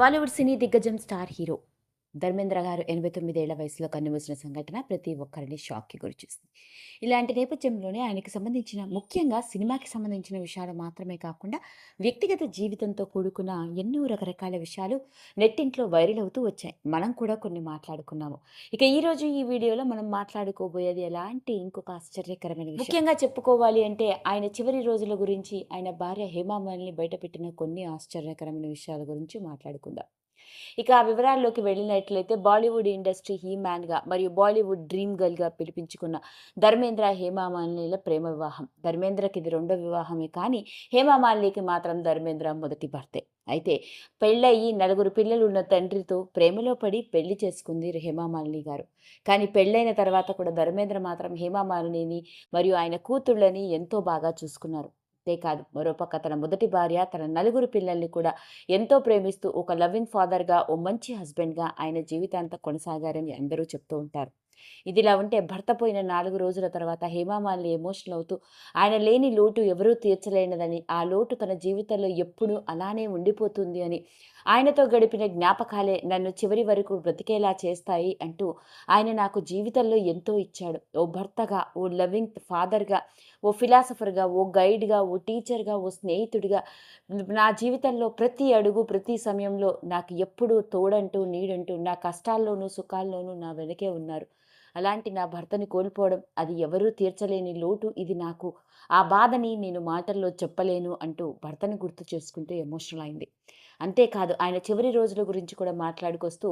బాలీవుడ్ సినీ దిగ్గజం star hero. Dharmendra గారు ఎనభై తొమ్మిదేళ్ళ వయసులో కన్నుమూసిన సంఘటన ప్రతి ఒక్కరిని షాక్కి గురిచేసింది. ఇలాంటి నేపథ్యంలోనే ఆయనకు సంబంధించిన ముఖ్యంగా సినిమాకి సంబంధించిన విషయాలు మాత్రమే కాకుండా వ్యక్తిగత జీవితంతో కూడుకున్న ఎన్నో రకరకాల విషయాలు నెట్టింట్లో వైరల్ అవుతూ వచ్చాయి. మనం కూడా కొన్ని మాట్లాడుకున్నాము. ఇక ఈరోజు ఈ వీడియోలో మనం మాట్లాడుకోబోయేది ఎలాంటి ఇంకొక ఆశ్చర్యకరమైన ముఖ్యంగా చెప్పుకోవాలి అంటే ఆయన చివరి రోజుల గురించి ఆయన భార్య హేమామల్ని బయటపెట్టిన కొన్ని ఆశ్చర్యకరమైన విషయాల గురించి మాట్లాడుకుందాం. ఇక ఆ వివరాల్లోకి వెళ్ళినట్లయితే బాలీవుడ్ ఇండస్ట్రీ హీ మ్యాన్గా మరియు బాలీవుడ్ డ్రీమ్ గర్ల్గా పిలిపించుకున్న ధర్మేంద్ర హేమామాలినిల ప్రేమ వివాహం. ధర్మేంద్రకి ఇది రెండో వివాహమే కానీ హేమామాలినీకి మాత్రం ధర్మేంద్ర మొదటి భర్తే. అయితే పెళ్ళయి నలుగురు పిల్లలు ఉన్న తండ్రితో ప్రేమలో పడి పెళ్ళి చేసుకుంది హేమామాలిని గారు. కానీ పెళ్ళైన తర్వాత కూడా ధర్మేంద్ర మాత్రం హేమామాలిని మరియు ఆయన కూతుళ్ళని ఎంతో బాగా చూసుకున్నారు. అంతేకాదు మరోపక్క తన మొదటి భార్య తన నలుగురు పిల్లల్ని కూడా ఎంతో ప్రేమిస్తూ ఒక లవింగ్ ఫాదర్గా ఓ మంచి హస్బెండ్గా ఆయన జీవితాంతం కొనసాగారని అందరూ చెప్తూ ఉంటారు. ఇదిలా ఉంటే భర్త పోయిన నాలుగు రోజుల తర్వాత హేమామాలిని ఎమోషనల్ అవుతూ ఆయన లేని లోటు ఎవరూ తీర్చలేనిదని ఆ లోటు తన జీవితంలో ఎప్పుడూ అలానే ఉండిపోతుంది అని. ఆయనతో గడిపిన జ్ఞాపకాలే నన్ను చివరి వరకు బ్రతికేలా చేస్తాయి అంటూ ఆయన నాకు జీవితంలో ఎంతో ఇచ్చాడు. ఓ భర్తగా ఓ లవింగ్ ఫాదర్గా ఓ ఫిలాసఫర్గా ఓ గైడ్గా ఓ టీచర్గా ఓ స్నేహితుడిగా నా జీవితంలో ప్రతి అడుగు ప్రతి సమయంలో నాకు ఎప్పుడూ తోడంటూ నీడంటూ నా కష్టాల్లోనూ సుఖాల్లోనూ నా వెనకే ఉన్నారు. అలాంటి నా భర్తని కోల్పోవడం అది ఎవరూ తీర్చలేని లోటు ఇది నాకు. ఆ బాధని నేను మాటల్లో చెప్పలేను అంటూ భర్తని గుర్తు చేసుకుంటూ ఎమోషనల్ అయింది. అంతేకాదు ఆయన చివరి రోజుల గురించి కూడా మాట్లాడుకొస్తూ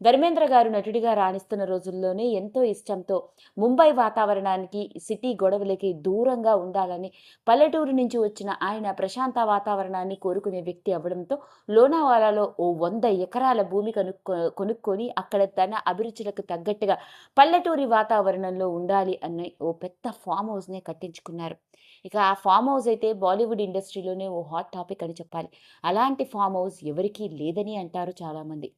ధర్మేంద్ర గారు నటుడిగా రాణిస్తున్న రోజుల్లోనే ఎంతో ఇష్టంతో ముంబై వాతావరణానికి సిటీ గొడవలకి దూరంగా ఉండాలని పల్లెటూరు నుంచి వచ్చిన ఆయన ప్రశాంత వాతావరణాన్ని కోరుకునే వ్యక్తి అవ్వడంతో లోనావాలాలో ఓ వంద ఎకరాల భూమి కనుక్కో కొనుక్కొని అక్కడ తన అభిరుచులకు తగ్గట్టుగా పల్లెటూరి వాతావరణంలో ఉండాలి అనే ఓ పెద్ద ఫామ్ హౌస్నే కట్టించుకున్నారు. ఇక ఆ ఫామ్ హౌస్ అయితే బాలీవుడ్ ఇండస్ట్రీలోనే ఓ హాట్ టాపిక్ అని చెప్పాలి. అలాంటి ఫామ్ హౌస్ ఎవరికీ లేదని అంటారు చాలామంది.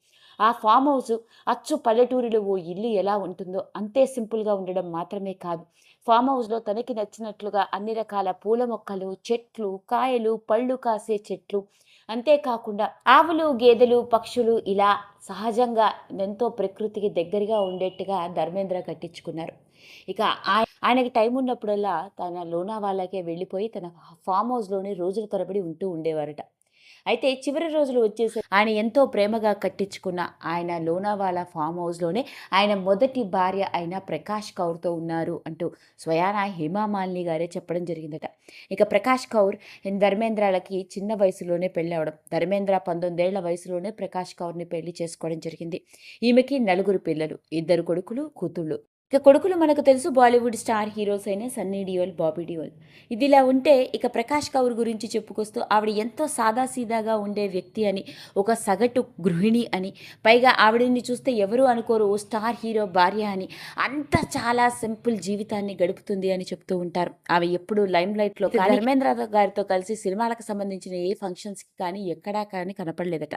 ఆ ఫామ్ హౌస్ అచ్చు పల్లెటూరిలో ఓ ఇల్లు ఎలా ఉంటుందో అంతే సింపుల్గా ఉండడం మాత్రమే కాదు. ఫామ్ హౌస్లో తనకి నచ్చినట్లుగా అన్ని రకాల పూల మొక్కలు చెట్లు కాయలు పళ్ళు కాసే చెట్లు అంతేకాకుండా ఆవులు గేదెలు పక్షులు ఇలా సహజంగా ఎంతో ప్రకృతికి దగ్గరగా ఉండేట్టుగా ధర్మేంద్ర కట్టించుకున్నారు. ఇక ఆయనకి టైం ఉన్నప్పుడల్లా తన లోనావాలాకే వెళ్ళిపోయి తన ఫామ్ హౌస్లోనే రోజుల తరబడి ఉంటూ ఉండేవారట. అయితే చివరి రోజులు వచ్చేసి ఆయన ఎంతో ప్రేమగా కట్టించుకున్న ఆయన లోనావాలా ఫామ్ హౌస్లోనే ఆయన మొదటి భార్య అయిన ప్రకాష్ కౌర్తో ఉన్నారు అంటూ స్వయాన హేమామాలిని గారే చెప్పడం జరిగిందట. ఇక ప్రకాష్ కౌర్ ధర్మేంద్రాలకి చిన్న వయసులోనే పెళ్ళి అవడం ధర్మేంద్ర పంతొమ్మిదేళ్ళ వయసులోనే ప్రకాష్ కౌర్ని పెళ్ళి చేసుకోవడం జరిగింది. ఈమెకి నలుగురు పిల్లలు ఇద్దరు కొడుకులు కూతుళ్ళు. ఇక కొడుకులు మనకు తెలుసు బాలీవుడ్ స్టార్ హీరోస్ అయిన సన్నీ డియోల్ బాబీ డియోల్. ఇదిలా ఉంటే ఇక ప్రకాష్ కౌర్ గురించి చెప్పుకొస్తూ ఆవిడ ఎంతో సాదాసీదాగా ఉండే వ్యక్తి అని ఒక సగటు గృహిణి అని పైగా ఆవిడని చూస్తే ఎవరు అనుకోరు ఓ స్టార్ హీరో భార్య అని. అంత చాలా సింపుల్ జీవితాన్ని గడుపుతుంది అని చెప్తూ ఉంటారు. ఆమె ఎప్పుడు లైమ్ లైట్లో ధర్మేంద్ర గారితో కలిసి సినిమాలకు సంబంధించిన ఏ ఫంక్షన్స్కి కానీ ఎక్కడా కానీ కనపడలేదట.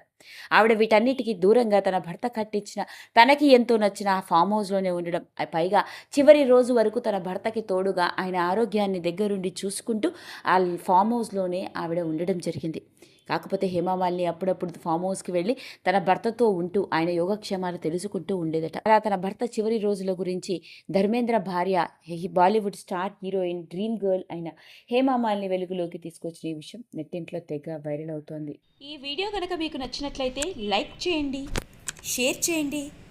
ఆవిడ వీటన్నిటికీ దూరంగా తన భర్త కట్టించిన తనకి ఎంతో నచ్చిన ఆ ఫామ్ హౌస్లోనే ఉండడం. ఆ పైగా చివరి రోజు వరకు తన భర్తకి తోడుగా ఆయన ఆరోగ్యాన్ని దగ్గరుండి చూసుకుంటూ ఆ ఫామ్ హౌస్లోనే ఆవిడ ఉండడం జరిగింది. కాకపోతే హేమామాలిని అప్పుడప్పుడు ఫామ్ హౌస్కి వెళ్ళి తన భర్తతో ఉంటూ ఆయన యోగక్షేమాలు తెలుసుకుంటూ ఉండేదట. అలా తన భర్త చివరి రోజుల గురించి ధర్మేంద్ర భార్య Bollywood star heroine dream girl అయిన హేమామాలిని వెలుగులోకి తీసుకొచ్చిన ఈ విషయం నెట్టింట్లో తెగ వైరల్ అవుతోంది. ఈ వీడియో కనుక మీకు నచ్చినట్లయితే లైక్ చేయండి షేర్ చేయండి.